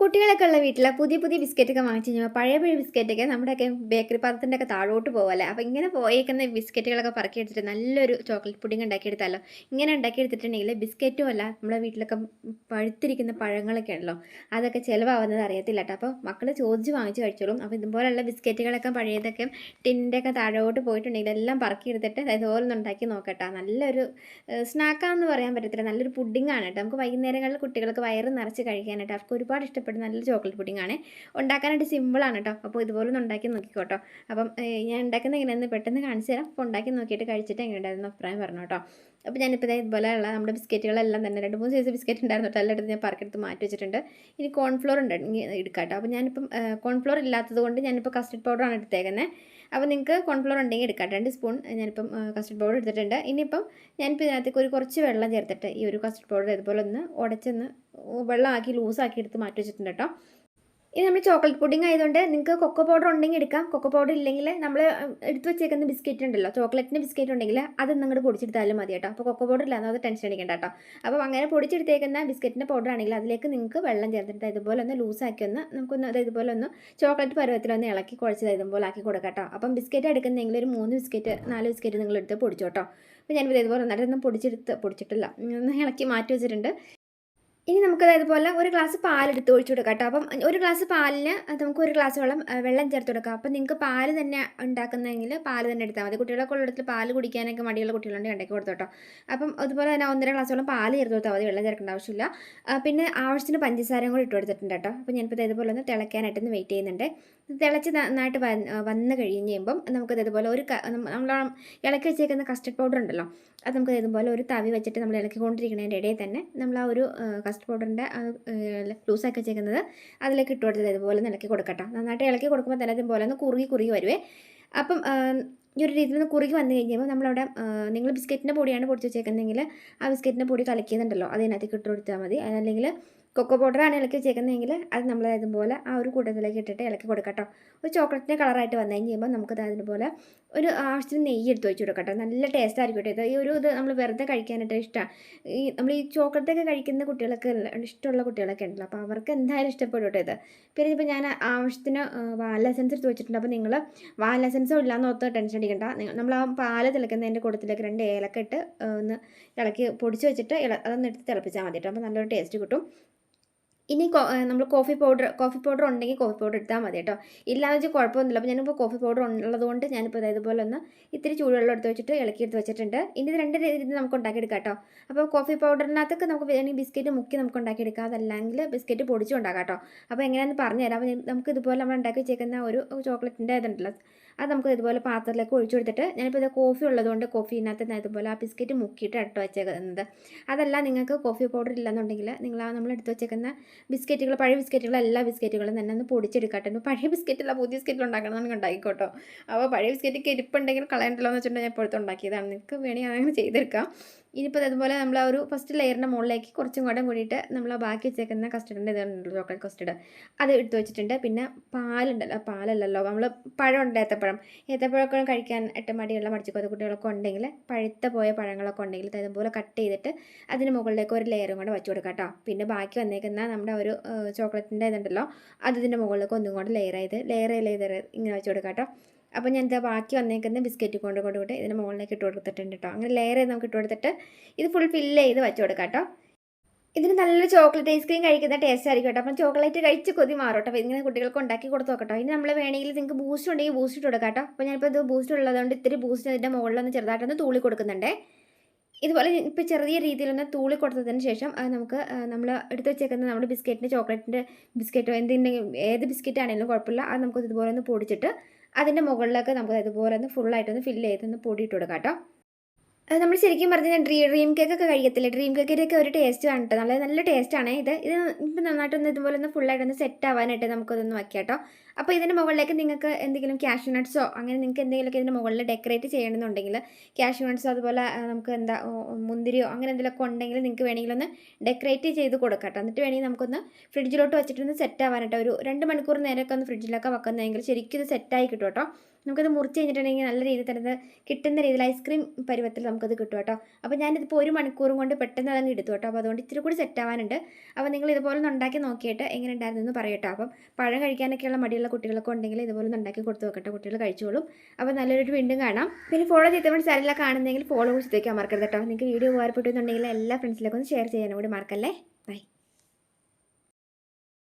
കുട്ടികളൊക്കെ ഉള്ള വീട്ടിൽ പുതിയ പുതിയ ബിസ്ക്കറ്റൊക്കെ വാങ്ങിച്ച് കഴിഞ്ഞാൽ പഴയ പഴയ ബിസ്ക്കറ്റൊക്കെ നമ്മുടെയൊക്കെ ബേക്കറി പാത്രത്തിന്റെ ഒക്കെ താഴോട്ട് പോകല്ലേ അപ്പോൾ ഇങ്ങനെ പോയേക്കുന്ന ബിസ്ക്കറ്റുകളൊക്കെ പറക്കി എടുത്തിട്ട് നല്ലൊരു ചോക്ലേറ്റ് പുഡിംഗ് ഉണ്ടാക്കിയെടുത്താലോ? ഇങ്ങനെ ഉണ്ടാക്കിയെടുത്തിട്ടുണ്ടെങ്കിൽ ബിസ്ക്കറ്റും അല്ല നമ്മുടെ വീട്ടിലൊക്കെ പഴുത്തിരിക്കുന്ന പഴങ്ങളൊക്കെ ഉണ്ടല്ലോ അതൊക്കെ ചിലവാകുന്നത് അറിയത്തില്ല കേട്ടോ. അപ്പോൾ മക്കൾ ചോദിച്ച് വാങ്ങിച്ച് കഴിച്ചോളും. അപ്പോൾ ഇതുപോലുള്ള ബിസ്ക്കറ്റുകളൊക്കെ പഴയതൊക്കെ ടിന്റെ ഒക്കെ താഴോട്ട് പോയിട്ടുണ്ടെങ്കിൽ എല്ലാം പറക്കി എടുത്തിട്ട് ഇതുപോലെ ഒന്ന് ഉണ്ടാക്കി നോക്കട്ടെ. നല്ലൊരു സ്നാക്കാന്ന് പറയാൻ പറ്റത്തില്ല. നല്ലൊരു പുഡിംഗ് ആണ് കേട്ടോ. നമുക്ക് വൈകുന്നേരങ്ങളിൽ കുട്ടികൾക്ക് വയറ് നിറച്ച് കഴിക്കാനായിട്ട് അവർക്ക് ഒരുപാട് ഇഷ്ടപ്പെടുന്ന നല്ല ചോക്ലേറ്റ് പുഡിംഗ് ആണ് ഉണ്ടാക്കാനായിട്ട് സിമ്പിളാണ് കേട്ടോ അപ്പോൾ ഇതുപോലെ ഒന്ന് ഉണ്ടാക്കി നോക്കിക്കോട്ടോ. അപ്പം ഞാൻ ഉണ്ടാക്കുന്ന എങ്ങനെയാണെന്ന് പെട്ടെന്ന് കാണിച്ചു തരാം. അപ്പോൾ ഉണ്ടാക്കി നോക്കിയിട്ട് കഴിച്ചിട്ട് എങ്ങനെയുണ്ടായിരുന്നു അഭിപ്രായം പറഞ്ഞു കേട്ടോ അപ്പോൾ ഞാനിപ്പോൾ ഇതേ ഇതുപോലെയുള്ള നമ്മുടെ ബിസ്ക്കറ്റുകളെല്ലാം തന്നെ രണ്ട് മൂന്ന് സൈസ് ബിസ്ക്കറ്റ് ഉണ്ടായിരുന്നു കേട്ടോ എല്ലായിടത്തും ഞാൻ പറക്കെടുത്ത് മാറ്റി വെച്ചിട്ടുണ്ട്. ഇനി കോൺഫ്ലോർ ഉണ്ട്. എടുക്കാം കേട്ടോ അപ്പോൾ ഞാനിപ്പം കോൺഫ്ലോർ ഇല്ലാത്തത് കൊണ്ട് ഞാനിപ്പോൾ കസ്റ്റർഡ് പൗഡറാണ് എടുത്തേക്കുന്നത് അപ്പോൾ നിങ്ങൾക്ക് കോൺഫ്ലോർ ഉണ്ടെങ്കിൽ എടുക്കാം രണ്ട് സ്പൂൺ ഞാനിപ്പം കസ്റ്റർഡ് പൗഡർ എടുത്തിട്ടുണ്ട്. ഇനിയിപ്പം ഞാനിപ്പോൾ ഇതിനകത്തേക്ക് ഒരു കുറച്ച് വെള്ളം ചേർത്തിട്ട് ഈ ഒരു കസ്റ്റർഡ് പൗഡർ ഇതുപോലെ ഒന്ന് ഉടച്ചൊന്ന് വെള്ളമാക്കി ലൂസാക്കി എടുത്ത് മാറ്റി വെച്ചിട്ടുണ്ട് കേട്ടോ. ഇത് നമ്മൾ ചോക്ലേറ്റ് പുഡിംഗ് ആയതുകൊണ്ട് നിങ്ങൾക്ക് കൊക്കോ പൗഡർ ഉണ്ടെങ്കിൽ എടുക്കാം. കൊക്കോ പൗഡർ ഇല്ലെങ്കിൽ നമ്മൾ എടുത്ത് വെച്ചേക്കുന്ന ബിസ്ക്കറ്റ് ഉണ്ടല്ലോ. ചോക്ലേറ്റിന്റെ ബിസ്ക്കറ്റ് ഉണ്ടെങ്കിൽ അത് നിങ്ങളുടെ പൊടിച്ചെടുത്താലും മതി കേട്ടോ. അപ്പോൾ കൊക്കോ പൗഡർ ഇല്ലാതെ ടെൻഷൻ അടിക്കേണ്ട കേട്ടോ. അപ്പോൾ അങ്ങനെ പൊടിച്ചെടുത്തേക്കുന്ന ബിസ്ക്കറ്റിന്റെ പൗഡർ ആണെങ്കിൽ അതിലേക്ക് നിങ്ങൾക്ക് വെള്ളം ചേർത്തിട്ട് ഇതുപോലെ ഒന്ന് ലൂസാക്കി ഒന്ന് നമുക്കൊന്ന് അത് ഇതുപോലെ ഒന്ന് ചോക്ലേറ്റ് പരുവത്തിലൊന്ന് ഇളക്കി കുഴച്ചത് ഇതുപോലെ ആക്കി കൊടുക്കാം കേട്ടോ. അപ്പം ബിസ്ക്കറ്റ് എടുക്കുന്നെങ്കിൽ ഒരു മൂന്ന് ബിസ്ക്കറ്റ് നാല് ബിസ്ക്കറ്റ് നിങ്ങൾ എടുത്ത് അപ്പോൾ ഞാനിപ്പോൾ ഇതുപോലെ നന്നായിട്ടൊന്ന് പൊടിച്ചെടുത്ത് പൊടിച്ചിട്ടില്ല. ഒന്ന് ഇളക്കി മാറ്റി വെച്ചിട്ടുണ്ട്. ഇനി നമുക്കത് അതുപോലെ ഒരു ഗ്ലാസ് പാലെടുത്ത് ഒഴിച്ചു കൊടുക്കാം കേട്ടോ. അപ്പം ഒരു ഗ്ലാസ് പാലിന് നമുക്ക് ഒരു ഗ്ലാസ് വെള്ളം വെള്ളം ചേർത്ത് കൊടുക്കാം. അപ്പം നിങ്ങൾക്ക് പാൽ തന്നെ ഉണ്ടാക്കുന്നതെങ്കിൽ പാൽ തന്നെ എടുത്താൽ മതി. കുട്ടികളൊക്കെ ഉള്ളിടത്തിൽ പാൽ കുടിക്കാനൊക്കെ മടിയുള്ള കുട്ടികളുണ്ടെങ്കിൽ ഇടയ്ക്ക് കൊടുത്തു കേട്ടോ. അപ്പം അതുപോലെ തന്നെ ഒന്നര ഗ്ലാസോളം പാൽ ചേർത്ത് കൊടുത്താൽ മതി. വെള്ളം ചേർക്കേണ്ട ആവശ്യമില്ല. പിന്നെ ആവശ്യത്തിന് പഞ്ചസാരയും കൂടി ഇട്ട് കൊടുത്തിട്ടുണ്ട് കേട്ടോ. അപ്പോൾ ഞാനിപ്പോൾ ഇതുപോലെ ഒന്ന് തിളയ്ക്കാനായിട്ടൊന്ന് വെയിറ്റ് ചെയ്യുന്നുണ്ട്. തിളച്ച് നന്നായിട്ട് വന്ന് കഴിഞ്ഞ് കഴിയുമ്പം നമുക്കത് ഇതുപോലെ ഒരു നമ്മൾ ഇളക്കി വെച്ചേക്കുന്ന കസ്റ്റർഡ് പൗഡർ ഉണ്ടല്ലോ അത് നമുക്ക് ഇതുപോലെ ഒരു തവി വെച്ചിട്ട് നമ്മൾ ഇളക്കിക്കൊണ്ടിരിക്കുന്നതിന്റെ ഇടയിൽ തന്നെ നമ്മൾ ആ ഒരു കസ്റ്റർഡ് പൗഡറിന്റെ ലൂസാക്കി വെച്ചേക്കുന്നത് അതിലേക്ക് ഇട്ട് കൊടുത്തത് ഇതുപോലെ ഇളക്കി കൊടുക്കട്ടെ. നന്നായിട്ട് ഇളക്കി കൊടുക്കുമ്പോൾ തന്നെ ഇതുപോലെ ഒന്ന് കുറുകി കുറുകി വരുവേ. അപ്പം ഈ ഒരു രീതിയിൽ നിന്ന് കുറുകി വന്നു കഴിഞ്ഞപ്പോൾ നമ്മളവിടെ നിങ്ങൾ ബിസ്ക്കറ്റിന്റെ പൊടിയാണ് പൊടിച്ച് വെച്ചേക്കുന്നതെങ്കിൽ ആ ബിസ്ക്കറ്റിന്റെ പൊടി കലക്കിയതുണ്ടല്ലോ അതിനകത്തേക്ക് ഇട്ട് കൊടുത്താൽ മതി. അതല്ലെങ്കിൽ കൊക്കോ പൗഡറാണ് ഇളക്കി വെച്ചേക്കുന്നതെങ്കിൽ അത് നമ്മൾ ഇതുപോലെ ആ ഒരു കൂട്ടത്തിലേക്ക് ഇട്ടിട്ട് ഇളക്കി കൊടുക്കട്ടോ ഒരു ചോക്ലേറ്റിന്റെ കളറായിട്ട് വന്നു കഴിയുമ്പോൾ നമുക്കത് അതുപോലെ ഒരു ആവശ്യത്തിന് നെയ്യ് എടുത്ത് വെച്ച് കൊടുക്കട്ടോ നല്ല ടേസ്റ്റ് ആയിരിക്കും കേട്ടോ ഈ ഒരു ഇത് നമ്മൾ വെറുതെ കഴിക്കാനായിട്ട് ഇഷ്ടമാണ് ഈ നമ്മൾ ഈ ചോക്ലേറ്റൊക്കെ കഴിക്കുന്ന കുട്ടികളൊക്കെ ഇഷ്ടമുള്ള കുട്ടികളൊക്കെ ഉണ്ടല്ലോ. അപ്പോൾ അവർക്ക് എന്തായാലും ഇഷ്ടപ്പെടും കേട്ടോ ഇത്. പിന്നെ ഇപ്പോൾ ഞാൻ ആവശ്യത്തിന് വാൽ ലെസൻസ് എടുത്ത് വെച്ചിട്ടുണ്ട്. അപ്പോൾ നിങ്ങൾ വാൽ ലെസൻസോ ഇല്ലാന്ന് ഓർത്ത് ടെൻഷൻ അടിക്കണ്ട. നമ്മൾ ആ പാൽ തിളക്കുന്നതിന്റെ കൂട്ടത്തിലേക്ക് രണ്ട് ഏലക്ക ഇട്ട് ഒന്ന് ഇളക്കി പൊടിച്ച് വെച്ചിട്ട് അതൊന്ന് എടുത്ത് തിളപ്പിച്ചാൽ മതി കേട്ടോ. അപ്പോൾ നല്ലൊരു ടേസ്റ്റ് കിട്ടും. ഇനി നമ്മൾ കോഫി പൗഡർ കോഫി പൗഡർ ഉണ്ടെങ്കിൽ കോഫി പൗഡർ എടുത്താൽ മതി കേട്ടോ. ഇല്ലാന്ന് വെച്ചാൽ കുഴപ്പമൊന്നുമില്ല. അപ്പോൾ ഞാനിപ്പോൾ കോഫി പൗഡർ ഉള്ളതുകൊണ്ട് ഞാനിപ്പോൾ ഇതുപോലെ ഒന്ന് ഇത്തിരി ചൂടുവെള്ളം എടുത്ത് വെച്ചിട്ട് ഇളക്കി എടുത്ത് വെച്ചിട്ടുണ്ട്. ഇനി രണ്ട് രീതിയിൽ നമുക്ക് ഉണ്ടാക്കിയെടുക്കാം കേട്ടോ. അപ്പോൾ കോഫി പൗഡറിനകത്തൊക്കെ നമുക്ക് വേണമെങ്കിൽ ബിസ്ക്കറ്റ് മുക്കി നമുക്ക് ഉണ്ടാക്കിയെടുക്കാം. അതല്ലെങ്കിൽ ബിസ്ക്കറ്റ് പൊടിച്ചും ഉണ്ടാക്കാം കേട്ടോ. അപ്പോൾ എങ്ങനെയാണെന്ന് പറഞ്ഞുതരാം. അപ്പോൾ നമുക്ക് ഇതുപോലെ നമ്മൾ ഉണ്ടാക്കി വെച്ചേക്കുന്ന ഒരു ചോക്ലേറ്റിന്റെ ഇതുണ്ടല്ലോ. അത് നമുക്ക് ഇതുപോലെ പാത്രത്തിലേക്ക് ഒഴിച്ചു കൊടുത്തിട്ട് ഞാനിപ്പോൾ ഇത് കോഫി ഉള്ളതുകൊണ്ട് കോഫീനകത്ത് ഇതുപോലെ ആ ബിസ്ക്കറ്റ് മുക്കിയിട്ട് ഇട്ട് വെച്ചേക്കുന്നത്. അതല്ല നിങ്ങൾക്ക് കോഫി പൗഡർ ഇല്ലെന്നുണ്ടെങ്കിൽ നിങ്ങൾ ആ നമ്മൾ എടുത്ത് വെച്ചേക്കുന്ന ബിസ്ക്കറ്റുകൾ പഴയ ബിസ്ക്കറ്റുകൾ എല്ലാ ബിസ്ക്കറ്റുകളും തന്നെ ഒന്ന് പൊടിച്ചെടുക്കട്ടെ. പഴയ ബിസ്ക്കറ്റല്ല പുതിയ ബിസ്ക്കറ്റിൽ ഉണ്ടാക്കണമെന്ന് ഉണ്ടാക്കിക്കോട്ടോ അപ്പോൾ പഴയ ബിസ്ക്കറ്റ് ഇരിപ്പുണ്ടെങ്കിൽ കളയണ്ടല്ലോ എന്ന് വെച്ചിട്ടുണ്ടെങ്കിൽ ഞാൻ ഇപ്പോഴത്തെ ഉണ്ടാക്കിയതാണ്. നിങ്ങൾക്ക് വേണമെങ്കിൽ അങ്ങനെ ചെയ്തെടുക്കാം. ഇനിയിപ്പോൾ അതുപോലെ നമ്മൾ ആ ഒരു ഫസ്റ്റ് ലെയറിന്റെ മുകളിലേക്ക് കുറച്ചും കൂടെ കൂടിയിട്ട് നമ്മൾ ബാക്കി വെച്ചേക്കുന്ന കസ്റ്റഡിന്റെ ഇതുണ്ടല്ലോ ചോക്ലേറ്റ് കസ്റ്റഡ് അത് എടുത്ത് വെച്ചിട്ടുണ്ട്. പിന്നെ പാലുണ്ടല്ലോ. പാലല്ലല്ലോ. നമ്മൾ പഴം ഉണ്ട് ഏത്തപ്പഴം. ഏത്തപ്പഴമൊക്കെ കഴിക്കാൻ എട്ട് മടിയുള്ള മടിച്ചുകൊത്ത കുട്ടികളൊക്കെ ഉണ്ടെങ്കിൽ പഴുത്ത പോയ പഴങ്ങളൊക്കെ ഉണ്ടെങ്കിൽ അതുപോലെ കട്ട് ചെയ്തിട്ട് അതിന് മുകളിലേക്ക് ഒരു ലെയറും കൂടെ വെച്ച് കൊടുക്കാം കേട്ടോ പിന്നെ ബാക്കി വന്നേക്കുന്ന നമ്മുടെ ഒരു ചോക്ലേറ്റിന്റെ ഇതുണ്ടല്ലോ. അതിന്റെ മുകളിലേക്ക് ഒന്നും കൂടെ ലെയർ ചെയ്ത് ലെയർ ലെയർ ഇങ്ങനെ വെച്ച് കൊടുക്കാം കേട്ടോ അപ്പോൾ ഞാൻ ഇതാ ബാക്കി വന്നേക്കുന്ന ബിസ്ക്കറ്റ് കൊണ്ട് കൊണ്ട് കൂടെ ഇതിന് മുകളിലേക്ക് ഇട്ട് കൊടുത്തിട്ടുണ്ട് കേട്ടോ അങ്ങനെ ലെയർ ചെയ്ത് നമുക്ക് ഇട്ട് കൊടുത്തിട്ട് ഇത് ഫുൾ ഫില്ല് ചെയ്ത് വെച്ച് കൊടുക്കാം കേട്ടോ ഇതിന് നല്ലൊരു ചോക്ലേറ്റ് ഐസ്ക്രീം കഴിക്കുന്ന ടേസ്റ്റ് ആയിരിക്കും കേട്ടോ അപ്പം ചോക്ലേറ്റ് കഴിച്ച് കൊതി മാറും കേട്ടോ ഇങ്ങനെ കുട്ടികൾക്ക് ഉണ്ടാക്കി കൊടുത്തു നോക്കട്ടോ. ഇനി നമ്മൾ വേണമെങ്കിൽ നിങ്ങൾക്ക് ബൂസ്റ്റ് ഉണ്ടെങ്കിൽ ബൂസ്റ്റ് ഇട്ട് കൊടുക്കാം കേട്ടോ അപ്പോൾ ഞാനിപ്പോൾ ഇത് ബൂസ്റ്റ് ഉള്ളതുകൊണ്ട് ഇത്തിരി ബൂസ്റ്റ് അതിന്റെ മുകളിലൊന്ന് ചെറുതായിട്ടൊന്ന് തൂളി കൊടുക്കുന്നുണ്ടേ. ഇതുപോലെ ഇപ്പോൾ ചെറിയ രീതിയിലൊന്ന് തൂളി കൊടുത്തതിന് ശേഷം നമുക്ക് നമ്മൾ എടുത്ത് വെച്ചേക്കുന്ന നമ്മുടെ ബിസ്ക്കറ്റിന്റെ ചോക്ലേറ്റിന്റെ ബിസ്ക്കറ്റോ എന്തെങ്കിലും ഏത് ബിസ്ക്കറ്റ് ആണെങ്കിലും കുഴപ്പമില്ല. അത് നമുക്ക് ഇതുപോലെ ഒന്ന് പൊടിച്ചിട്ട് അതിന്റെ മുകളിലൊക്കെ നമുക്ക് ഇതുപോലെ ഒന്ന് ഫുള്ളായിട്ടൊന്ന് ഫില്ല് ചെയ്തൊന്ന് പൊടിയിട്ട് കൊടുക്കാം കേട്ടോ. അത് നമ്മൾ ശരിക്കും പറഞ്ഞാൽ ഡ്രീ ഡ്രീം കേക്ക് ഒക്കെ കഴിക്കത്തില്ല? ഡ്രീം കേക്കിന്റെ ഒക്കെ ഒരു ടേസ്റ്റ് ആണ് കേട്ടോ. നല്ല നല്ല ടേസ്റ്റാണ് ഇത്. ഇത് നന്നായിട്ടൊന്ന് ഇതുപോലെ ഒന്ന് ഫുള്ളായിട്ടൊന്ന് സെറ്റ് ആവാനായിട്ട് നമുക്കതൊന്ന് വയ്ക്കാം കേട്ടോ. അപ്പോൾ ഇതിന്റെ മുകളിലേക്ക് നിങ്ങൾക്ക് എന്തെങ്കിലും ക്യാഷ് നട്ട്സോ അങ്ങനെ നിങ്ങൾക്ക് എന്തെങ്കിലുമൊക്കെ ഇതിന്റെ മുകളിൽ ഡെക്കറേറ്റ് ചെയ്യണമെന്നുണ്ടെങ്കിൽ ക്യാഷ് നട്ട്സോ അതുപോലെ നമുക്ക് എന്താ മുന്തിരിയോ അങ്ങനെ എന്തെങ്കിലുമൊക്കെ ഉണ്ടെങ്കിൽ നിങ്ങൾക്ക് വേണമെങ്കിൽ ഒന്ന് ഡെക്കറേറ്റ് ചെയ്ത് കൊടുക്കാം കേട്ടോ. എന്നിട്ട് വേണമെങ്കിൽ നമുക്കൊന്ന് ഫ്രിഡ്ജിലോട്ട് വെച്ചിട്ടൊന്ന് സെറ്റ് ആവാനായിട്ട് ഒരു രണ്ട് മണിക്കൂർ നേരമൊക്കെ ഒന്ന് ഫ്രിഡ്ജിലൊക്കെ വെക്കുന്നതെങ്കിൽ ശരിക്കും ഇത് സെറ്റായി കിട്ടും കേട്ടോ. നമുക്കത് മുറിച്ച് കഴിഞ്ഞിട്ടുണ്ടെങ്കിൽ നല്ല രീതിയിൽ തന്നെ കിട്ടുന്ന രീതിയിൽ ഐസ്ക്രീം പരുവത്തിൽ നമുക്കത് കിട്ടും കേട്ടോ. അപ്പോൾ ഞാനിതിപ്പോൾ ഒരു മണിക്കൂറും കൊണ്ട് പെട്ടെന്ന് അതങ്ങ് എടുത്തു കേട്ടോ. അപ്പോൾ അതുകൊണ്ട് ഇത്തിരി കൂടി സെറ്റ് ആവാനുണ്ട്. അപ്പോൾ നിങ്ങൾ ഇതുപോലെ ഒന്ന് ഉണ്ടാക്കി നോക്കിയിട്ട് എങ്ങനെ ഉണ്ടായിരുന്നു എന്ന് പറയട്ടോ അപ്പം പഴം കഴിക്കാനൊക്കെയുള്ള മടിയുള്ള കുട്ടികളൊക്കെ ഉണ്ടെങ്കിൽ ഇതുപോലെ ഉണ്ടാക്കി കൊടുത്ത് നോക്കട്ടെ കുട്ടികൾ കഴിച്ചോളും. അപ്പോൾ നല്ലൊരു വീണ്ടും കാണാം. പിന്നെ ഫോളോ ചെയ്തപ്പോൾ ചാനലിൽ കാണുന്നെങ്കിൽ ഫോളോ കുറിച്ച് മറക്കരുത് കേട്ടോ. നിങ്ങൾക്ക് വീഡിയോ ഉപകാരപ്പെട്ടു എന്നുണ്ടെങ്കിൽ എല്ലാ ഫ്രണ്ട്സിലേക്കൊന്ന് ഷെയർ ചെയ്യാനും കൂടി മറക്കല്ലേ?